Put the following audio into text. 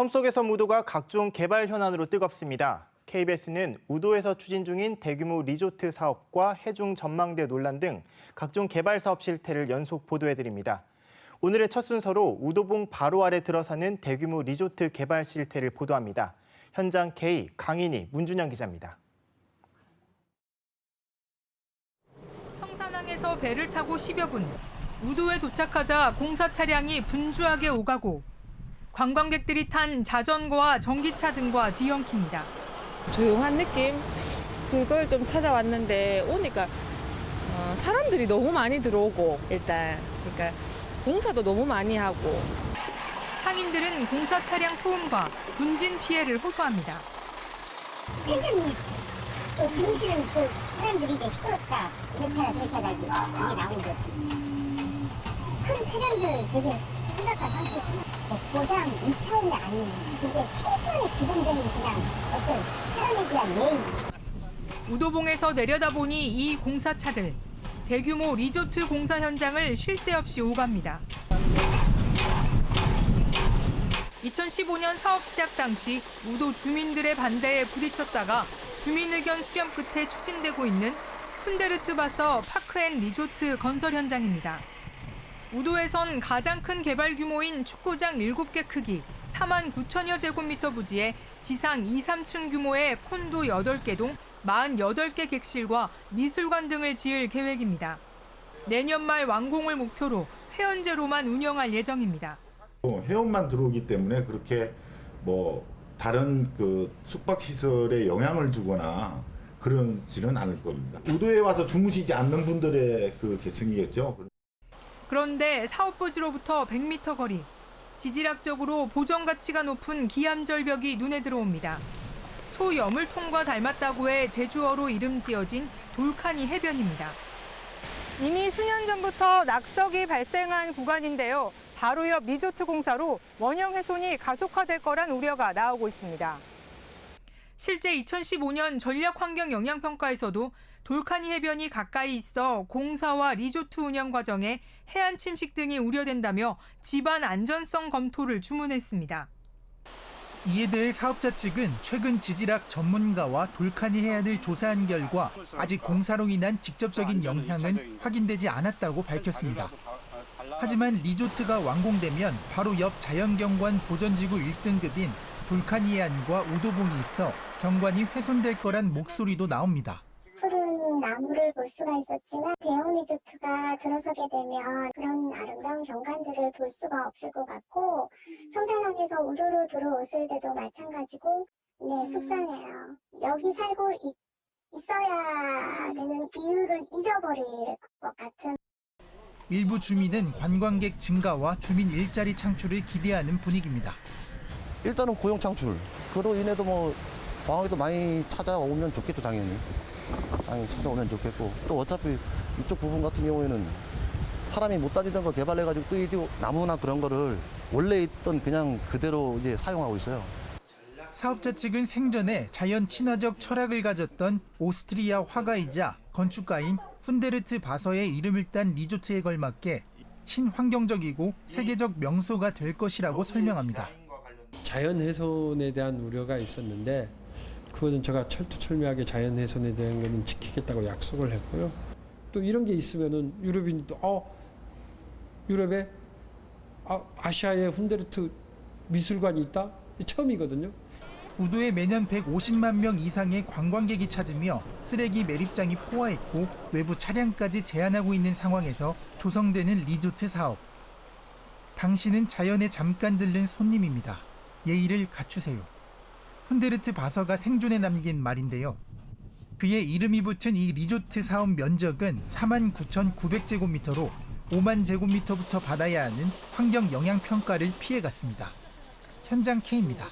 섬 속에서 우도가 각종 개발 현안으로 뜨겁습니다. KBS는 우도에서 추진 중인 대규모 리조트 사업과 해중 전망대 논란 등 각종 개발 사업 실태를 연속 보도해드립니다. 오늘의 첫 순서로 우도봉 바로 아래 들어서는 대규모 리조트 개발 실태를 보도합니다. 현장 K 강인희 문준영 기자입니다. 성산항에서 배를 타고 10여 분. 우도에 도착하자 공사 차량이 분주하게 오가고 관광객들이 탄 자전거와 전기차 등과 뒤엉킵니다. 조용한 느낌? 그걸 좀 찾아왔는데 오니까 어, 사람들이 너무 많이 들어오고 일단. 그러니까 공사도 너무 많이 하고. 상인들은 공사 차량 소음과 분진 피해를 호소합니다. 펜션이 그 주무시는 그 사람들이 이제 시끄럽다. 이렇다 저렇다 이게 나오는 거지 큰 차량들 되게 심각한 상태지 뭐 보상 2차원이 아닌 근데 최소한의 기본적인 그냥 어떤 사람에 대한 예의 우도봉에서 내려다보니 이 공사차들 대규모 리조트 공사 현장을 쉴 새 없이 오갑니다. 2015년 사업 시작 당시 우도 주민들의 반대에 부딪혔다가 주민 의견 수렴 끝에 추진되고 있는 푼데르트 바서 파크앤 리조트 건설 현장입니다. 우도에선 가장 큰 개발 규모인 축구장 7개 크기 4만 9천여 제곱미터 부지에 지상 2, 3층 규모의 콘도 8개 동 48개 객실과 미술관 등을 지을 계획입니다. 내년 말 완공을 목표로 회원제로만 운영할 예정입니다. 어, 회원만 들어오기 때문에 그렇게 뭐 다른 그 숙박 시설에 영향을 주거나 그러지는 않을 겁니다. 우도에 와서 주무시지 않는 분들의 그 계층이겠죠. 그런데 사업 부지로부터 100m 거리 지질학적으로 보정 가치가 높은 기암절벽이 눈에 들어옵니다. 소 여물통과 닮았다고 해 제주어로 이름 지어진 돌카니 해변입니다. 이미 수년 전부터 낙석이 발생한 구간인데요. 바로 옆 리조트 공사로 원형 훼손이 가속화될 거란 우려가 나오고 있습니다. 실제 2015년 전략환경영향평가에서도 돌카니 해변이 가까이 있어 공사와 리조트 운영 과정에 해안 침식 등이 우려된다며 집안 안전성 검토를 주문했습니다. 이에 대해 사업자 측은 최근 지질학 전문가와 돌카니 해안을 조사한 결과 아직 공사로 인한 직접적인 영향은 확인되지 않았다고 밝혔습니다. 하지만 리조트가 완공되면 바로 옆 자연경관 보전지구 1등급인 돌카니 해안과 우도봉이 있어 경관이 훼손될 거란 목소리도 나옵니다. 푸른 나무를 볼 수가 있었지만 대형 리조트가 들어서게 되면 그런 아름다운 경관들을 볼 수가 없을 것 같고 성산항에서 우도로 들어왔을 때도 마찬가지고 네 속상해요. 여기 살고 있, 있어야 되는 이유를 잊어버릴 것 같은 일부 주민은 관광객 증가와 주민 일자리 창출을 기대하는 분위기입니다. 일단은 고용 창출. 그로 인해도 뭐 광학에도 많이 찾아오면 좋겠죠, 당연히. 당연히 찾아오면 좋겠고. 또 어차피 이쪽 부분 같은 경우에는 사람이 못 다니던 걸 개발해가지고 또이 나무나 그런 거를 원래 있던 그냥 그대로 이제 사용하고 있어요. 사업자 측은 생전에 자연 친화적 철학을 가졌던 오스트리아 화가이자 건축가인 훈데르트 바서의 이름을 딴 리조트에 걸맞게 친환경적이고 세계적 명소가 될 것이라고 설명합니다. 자연 훼손에 대한 우려가 있었는데 그것은 제가 철두철미하게 자연 훼손에 대한 것은 지키겠다고 약속을 했고요. 또 이런 게 있으면은 유럽인이 또어 유럽에 아, 아시아에 훈데르트 미술관이 있다 처음이거든요. 우도에 매년 150만 명 이상의 관광객이 찾으며 쓰레기 매립장이 포화했고 외부 차량까지 제한하고 있는 상황에서 조성되는 리조트 사업. 당신은 자연에 잠깐 들른 손님입니다. 예의를 갖추세요. 훈데르트 바서가 생존에 남긴 말인데요. 그의 이름이 붙은 이 리조트 사업 면적은 49,900제곱미터로 5만 제곱미터부터 받아야 하는 환경 영향 평가를 피해갔습니다. 현장 K입니다.